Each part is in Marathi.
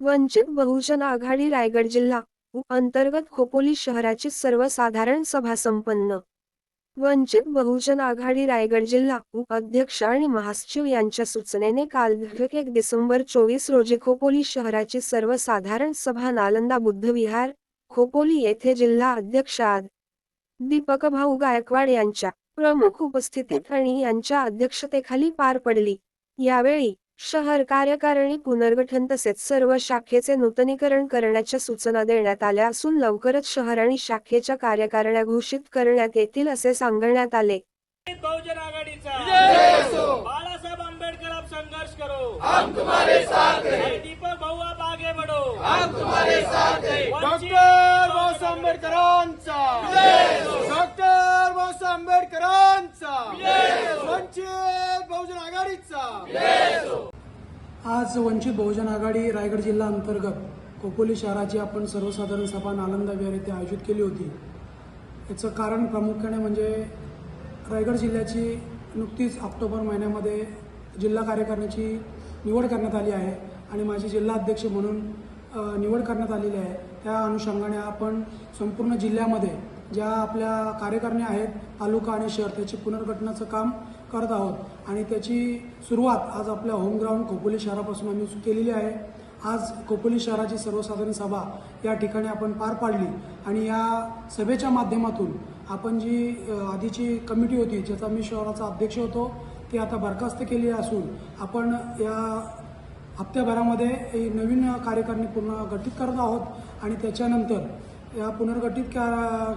वंचित बहुजन आघाडी रायगड जिल्हा अंतर्गत खोपोली शहराची सर्वसाधारण सभा संपन्न. वंचित बहुजन आघाडी रायगड जिल्हा अध्यक्ष आणि महासचिव यांच्या सूचनेने काल एक डिसेंबर चोवीस रोजी खोपोली शहराची सर्वसाधारण सभा नालंदा बुद्ध विहार खोपोली येथे जिल्हा अध्यक्ष दीपक भाऊ गायकवाड यांच्या प्रमुख उपस्थितीत आणि यांच्या अध्यक्षतेखाली पार पडली. यावेळी शहर कार्यकारिणी पुनर्गठन तसेच सर्व शाखेचे नूतनीकरण करण्याच्या सूचना देण्यात आल्या असून लवकरच शहर आणि शाखेच्या कार्यकारिण्या घोषित करण्यात येतील असे सांगण्यात आले. बहुजन आघाडीचा. बाळासाहेब आंबेडकर आप संघर्ष करो. हम तुम्हारे साथ हैं दीपक भाऊ आप आगे बढ़ो. हम तुम्हारे साथ हैं डॉक्टर बाबासाहेब आंबेडकरांचा. डॉक्टर बाबासाहेब आंबेडकरांचा. वंचित बहुजन आघाडीचा. आज वंचित बहुजन आघाडी रायगड जिल्हा अंतर्गत खोपोली शहराची आपण सर्वसाधारण सभा नालंदा विहार येथे आयोजित केली होती. याचं कारण प्रामुख्याने म्हणजे रायगड जिल्ह्याची नुकतीच ऑक्टोबर महिन्यामध्ये जिल्हा कार्यकारिणीची निवड करण्यात आली आहे आणि माझी जिल्हा अध्यक्ष म्हणून निवड करण्यात आलेली आहे. त्या अनुषंगाने आपण संपूर्ण जिल्ह्यामध्ये ज्या आपल्या कार्यकारिणी आहेत तालुका आणि शहर त्याची पुनर्गठनाचं काम करत आहोत. आणि त्याची सुरुवात आज आपल्या होम ग्राउंड खोपोली शहरापासून आम्ही केलेली आहे. आज खोपोली शहराची सर्वसाधारण सभा या ठिकाणी आपण पार पाडली. आणि या सभेच्या माध्यमातून आपण जी आधीची कमिटी होती ज्याचा मी शहराचा अध्यक्ष होतो ती आता बरखास्त केली असून आपण या हप्त्याभरामध्ये नवीन कार्यकारिणी पूर्ण गठीत करत आहोत. आणि त्याच्यानंतर या पुनर्गठित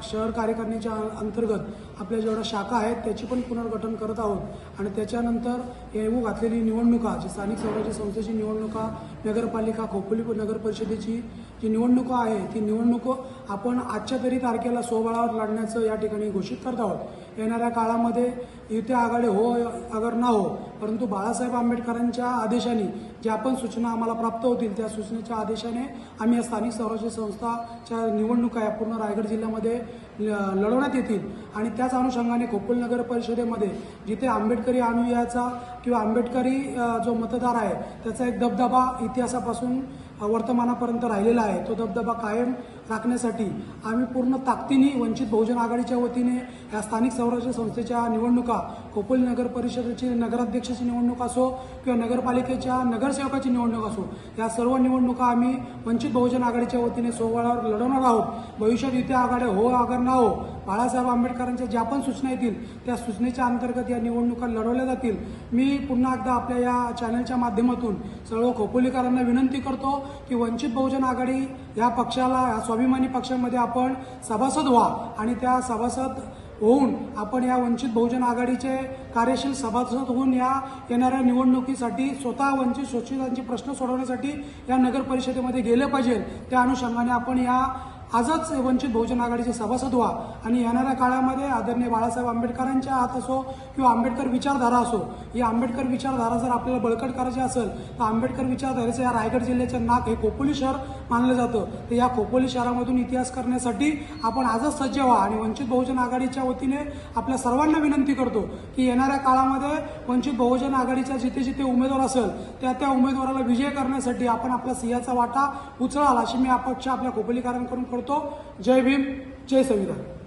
शहर कार्यकारिणीच्या अंतर्गत आपल्या जेवढ्या शाखा आहेत त्याची पण पुनर्गठन करत आहोत. आणि त्याच्यानंतर येऊ घातलेली निवडणुका जी स्थानिक स्वराज्य संस्थेची निवडणुका नगरपालिका खोपोली नगर परिषदेची जी निवडणुका आहे ती निवडणूक आपण आजच्या तरी तारखेला सोबळावर लढण्याचं या ठिकाणी घोषित करत आहोत. येणाऱ्या काळामध्ये युती आघाडी हो अगर ना हो परंतु बाळासाहेब आंबेडकरांच्या आदेशाने ज्या पण सूचना आम्हाला प्राप्त होतील त्या सूचनेच्या आदेशाने आम्ही या स्थानिक स्वराज्य संस्थाच्या निवडणुका या पूर्ण रायगड जिल्ह्यामध्ये ल- लढवण्यात येतील. आणि त्याच अनुषंगाने खोपोली नगर परिषदेमध्ये जिथे आंबेडकरी अनुयायाचा किंवा आंबेडकरी जो मतदार आहे त्याचा एक दबदबा इतिहासापासून वर्तमानापर्यंत राहिलेला आहे. तो दबदबा कायम राखण्यासाठी आम्ही पूर्ण ताकदीने वंचित बहुजन आघाडीच्या वतीने या स्थानिक स्वराज्य संस्थेच्या निवडणुका खोपोली नगर परिषदेची नगराध्यक्षाची निवडणूक असो किंवा नगरपालिकेच्या नगरसेवकाची निवडणूक असो या सर्व निवडणुका आम्ही वंचित बहुजन आघाडीच्या वतीने सोहळ्यावर लढवणार आहोत. भविष्यात युती आघाड्या हो अगर ना हो बाळासाहेब आंबेडकरांच्या ज्या पण सूचना येतील त्या सूचनेच्या अंतर्गत या निवडणुका लढवल्या जातील. मी पुन्हा एकदा आपल्या या चॅनलच्या माध्यमातून सर्व खोपोलीकरांना विनंती करतो की वंचित बहुजन आघाडी या पक्षाला या स्वाभिमानी पक्षामध्ये आपण सभासद व्हा आणि त्या सभासद होऊन आपण या वंचित बहुजन आघाडीचे कार्यशील सभासद होऊन या येणाऱ्या निवडणुकीसाठी स्वतः वंचित शोषितांचे प्रश्न सोडवण्यासाठी या नगर परिषदेमध्ये गेले पाहिजे. त्या अनुषंगाने आपण या आजच वंचित बहुजन आघाडीचे सभासद व्हा आणि येणाऱ्या काळामध्ये आदरणीय बाळासाहेब आंबेडकरांच्या हात असो किंवा आंबेडकर विचारधारा असो या आंबेडकर विचारधारा जर आपल्याला बळकट करायची असेल तर आंबेडकर विचारधारेचं या रायगड जिल्ह्याचं नाक हे खोपोली शहर मानलं जातं. तर या खोपोली शहरामधून इतिहास करण्यासाठी आपण आजच सज्ज व्हा आणि वंचित बहुजन आघाडीच्या वतीने आपल्या सर्वांना विनंती करतो की येणाऱ्या काळामध्ये वंचित बहुजन आघाडीचा जिथे जिथे उमेदवार असेल त्या त्या उमेदवाराला विजय करण्यासाठी आपण आपला सिंहाचा वाटा उचळाल अशी मी अपेक्षा आपल्या खोपोलीकरांकडून करतो जय भीम जय संविधान.